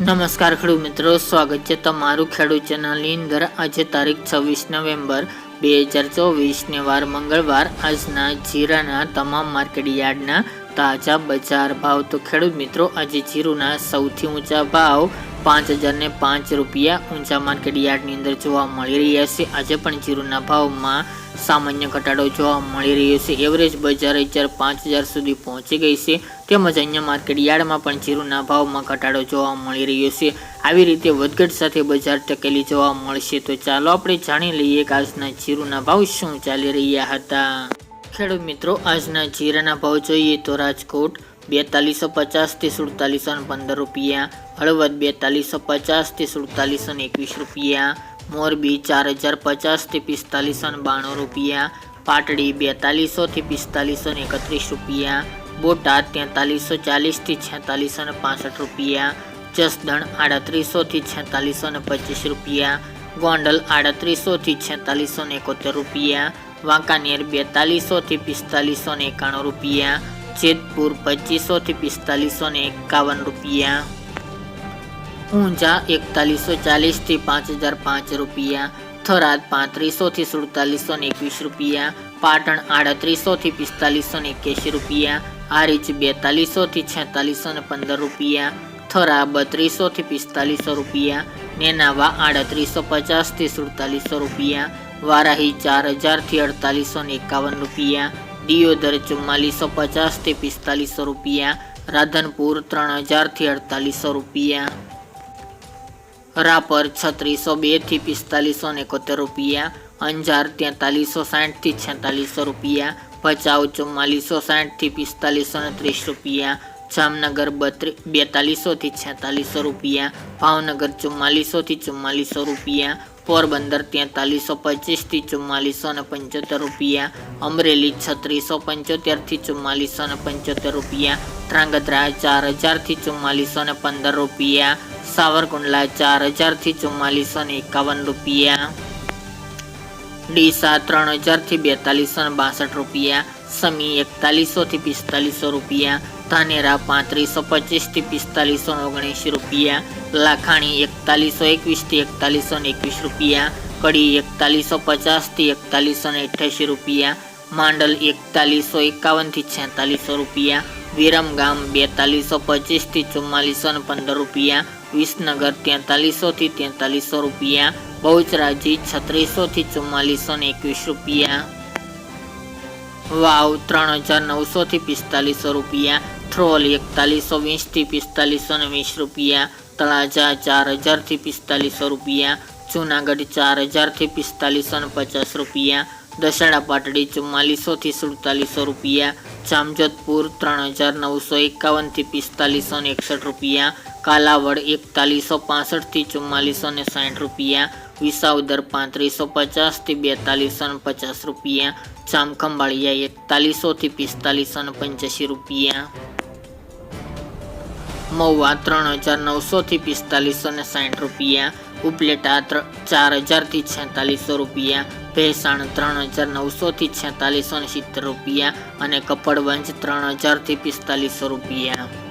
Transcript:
નમસ્કાર ખેડૂત મિત્રો, સ્વાગત છે તમારું ખેડૂત ચેનલની અંદર. આજે તારીખ છવ્વીસ નવેમ્બર બે હજાર ચોવીસને વાર મંગળવાર. આજના જીરાના તમામ માર્કેટ યાર્ડના તાજા બજાર ભાવ. તો ખેડૂત મિત્રો, આજે જીરુના સૌથી ઊંચા ભાવ પાંચ હજારને પાંચ રૂપિયા ઊંચા માર્કેટ યાર્ડની અંદર જોવા મળી રહ્યા છે. આજે પણ જીરુના ભાવમાં સામાન્ય ઘટાડો જોવા મળી રહ્યો છે. એવરેજ બજાર હજાર પાંચ હજાર સુધી પહોંચી ગઈ છે. તેમજ અન્ય માર્કેટ યાર્ડમાં પણ જીરુના ભાવમાં ઘટાડો જોવા મળી રહ્યો છે. આવી રીતે વધઘટ સાથે બજાર ટકેલી જોવા મળશે. તો ચાલો આપણે જાણી લઈએ કે આજના જીરુના ભાવ શું ચાલી રહ્યા હતા. ખેડૂત મિત્રો, આજના જીરાના ભાવ જોઈએ તો રાજકોટ બેતાલીસો પચાસથી સુડતાલીસો પંદર રૂપિયા. હળવદ બેતાલીસો પચાસથી સુડતાલીસો એકવીસ રૂપિયા. મોરબી ચાર હજાર પચાસથી પિસ્તાલીસો બાણું રૂપિયા. પાટડી બેતાલીસોથી પિસ્તાલીસો એકત્રીસ રૂપિયા. બોટાદ તેતાલીસો ચાલીસથી છેતાલીસો પાસઠ રૂપિયા. જસદણ આડત્રીસોથી છેતાલીસો પચીસ રૂપિયા. ગોંડલ આડત્રીસોથી છેતાલીસો એકોતેર રૂપિયા. વાંકાનેર બેતાલીસોથી પિસ્તાલીસો એકાણું રૂપિયા. જેતપુર પચીસોથી પિસ્તાલીસો ને એકાવન રૂપિયા. ઊંઝા એકતાલીસો ચાલીસથી પાંચ હજાર પાંચ રૂપિયા. થરાદ પાંત્રીસોથી સુડતાલીસો ને એકવીસ રૂપિયા. પાટણ આડત્રીસોથી પિસ્તાલીસો ને એક્યાસી રૂપિયા. હારીજ બેતાલીસોથી છેતાલીસો ને પંદર રૂપિયા. થરા બત્રીસોથી પિસ્તાલીસો રૂપિયા. નેનાવા આડત્રીસો પચાસથી સુડતાલીસો રૂપિયા. વારાહી ચાર હજારથી અડતાલીસો ને એકાવન રૂપિયા. દિયોદર ચુમ્માલીસો પચાસથી પિસ્તાલીસો રૂપિયા, રાધનપુર ત્રણ હજારથી અડતાલીસો રૂપિયા. રાપર છત્રીસો બેથી પિસ્તાલીસો એકોતેર રૂપિયા, અંજાર તેતાલીસો સાઠથી છેતાલીસો રૂપિયા, ભચાઉ ચુમ્માલીસો સાઠથી પિસ્તાલીસો ને ત્રીસ રૂપિયા, જામનગર બત્રી, બેતાલીસોથી છેતાલીસો રૂપિયા, ભાવનગર ચુમ્માલીસોથી ચુમ્માલીસો રૂપિયા પોરબંદર તેતાલીસો પચીસથી ચુમ્માલીસો ને પંચોતેર રૂપિયા. અમરેલી છત્રીસો પંચોતેરથી ચુમ્માલીસો ને પંચોતેર રૂપિયા. ધ્રાંગધ્રા ચાર હજારથી ચુમ્માલીસો ને પંદર રૂપિયા. સાવરકુંડલા ચાર હજારથી ચુમ્માલીસો ને એકાવન રૂપિયા. ડીસા ત્રણ હજારથી બેતાલીસો ને બાસઠ રૂપિયા, સમી એકતાલીસોથી પિસ્તાલીસો રૂપિયા, ધાનેરા પાંત્રીસો પચીસથી પિસ્તાલીસો ઓગણીસી રૂપિયા, લાખાણી એકતાલીસો એકવીસથી એકતાલીસો ને એકવીસ રૂપિયા, કડી એકતાલીસો પચાસથી એકતાલીસો ને અઠ્યાસી રૂપિયા, માંડલ એકતાલીસો એકાવનથી છેતાલીસો રૂપિયા, વિરમગામ બેતાલીસો પચીસથી ચુમ્માલીસો ને પંદર રૂપિયા, વિસનગર તેતાલીસોથી તેતાલીસો રૂપિયા બહુચરાજી છત્રીસોથી ચુમ્માલીસો ને એકવીસ રૂપિયા. વાવ ત્રણ હજાર નવસોથી પિસ્તાલીસો રૂપિયા. થ્રોલ એકતાલીસો વીસથી પિસ્તાલીસો ને વીસ રૂપિયા. તળાજા ચાર હજારથી પિસ્તાલીસો રૂપિયા. જૂનાગઢ ચાર હજારથી પિસ્તાલીસો ને પચાસ રૂપિયા. દશેડા પાટડી ચુમ્માલીસોથી સુડતાલીસો રૂપિયા, જામજોધપુર ત્રણ હજાર નવસો એકાવનથી પિસ્તાલીસો ને એકસઠ રૂપિયા, કાલાવડ એકતાલીસો પાસઠથી ચુમ્માલીસો ને સાઠ રૂપિયા, વિસાવદર પાંત્રીસો પચાસથી બેતાલીસો ને પચાસ રૂપિયા, જામખંભાળિયા એકતાલીસોથી પિસ્તાલીસો ને પંચ્યાસી રૂપિયા. મહુવા ત્રણ હજાર નવસોથી પિસ્તાલીસો ને સાઠ રૂપિયા, ઉપલેટા ચાર હજારથી છેતાલીસો રૂપિયા, ભેસાણ ત્રણ હજાર નવસોથી છેતાલીસો ને સિત્તેર રૂપિયા અને કપડવંજ ત્રણ હજારથી પિસ્તાલીસો રૂપિયા.